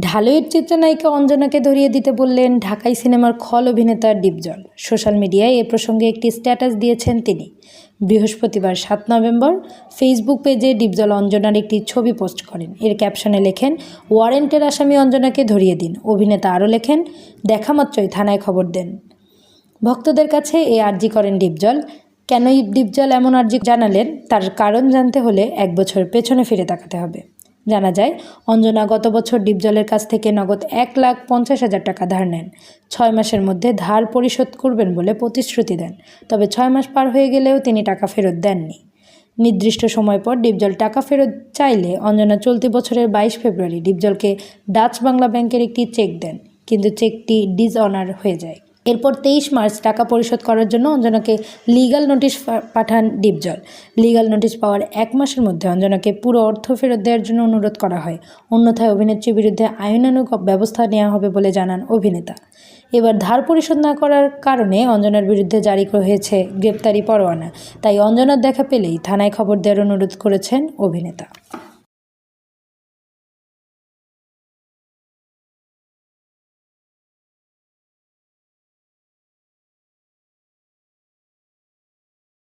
ঢালুইয়ের চিত্রনায়িকা অঞ্জনাকে ধরিয়ে দিতে বললেন ঢাকাই সিনেমার খল অভিনেতা ডিপজল সোশ্যাল মিডিয়ায় এ প্রসঙ্গে একটি স্ট্যাটাস দিয়েছেন তিনি। বৃহস্পতিবার সাত নভেম্বর ফেসবুক পেজে ডিপজল অঞ্জনার একটি ছবি পোস্ট করেন। এর ক্যাপশনে লেখেন, ওয়ারেন্টের আসামি অঞ্জনাকে ধরিয়ে দিন। অভিনেতা আরও লেখেন দেখা মাত্রই থানায় খবর দেন। ভক্তদের কাছে এ আর্জি করেন ডিপজল। কেনই ডিপজল এমন আর্জি জানালেন, তার কারণ জানতে হলে এক বছর পেছনে ফিরে তাকাতে হবে। জানা যায়, অঞ্জনা গত বছর ডিপজলের কাছ থেকে নগদ এক লাখ পঞ্চাশ হাজার টাকা ধার নেন। ছয় মাসের মধ্যে ধার পরিশোধ করবেন বলে প্রতিশ্রুতি দেন, তবে ছয় মাস পার হয়ে গেলেও তিনি টাকা ফেরত দেননি। নির্দিষ্ট সময় পর ডিপজল টাকা ফেরত চাইলে অঞ্জনা চলতি বছরের বাইশ ফেব্রুয়ারি ডিপজলকে ডাচ বাংলা ব্যাংকের একটি চেক দেন, কিন্তু চেকটি ডিজঅনার হয়ে যায়। এরপর তেইশ মার্চ টাকা পরিশোধ করার জন্য অঞ্জনাকে লিগ্যাল নোটিশ পাঠান ডিপজল। লিগ্যাল নোটিশ পাওয়ার এক মাসের মধ্যে অঞ্জনাকে পুরো অর্থ ফেরত দেওয়ার জন্য অনুরোধ করা হয়। অন্যথায় অভিনেত্রীর বিরুদ্ধে আইনানুগ ব্যবস্থা নেওয়া হবে বলে জানান অভিনেতা। এবার ধার পরিশোধ না করার কারণে অঞ্জনার বিরুদ্ধে জারি হয়েছে গ্রেপ্তারি পরোয়ানা। তাই অঞ্জনার দেখা পেলেই থানায় খবর দেওয়ার অনুরোধ করেছেন অভিনেতা।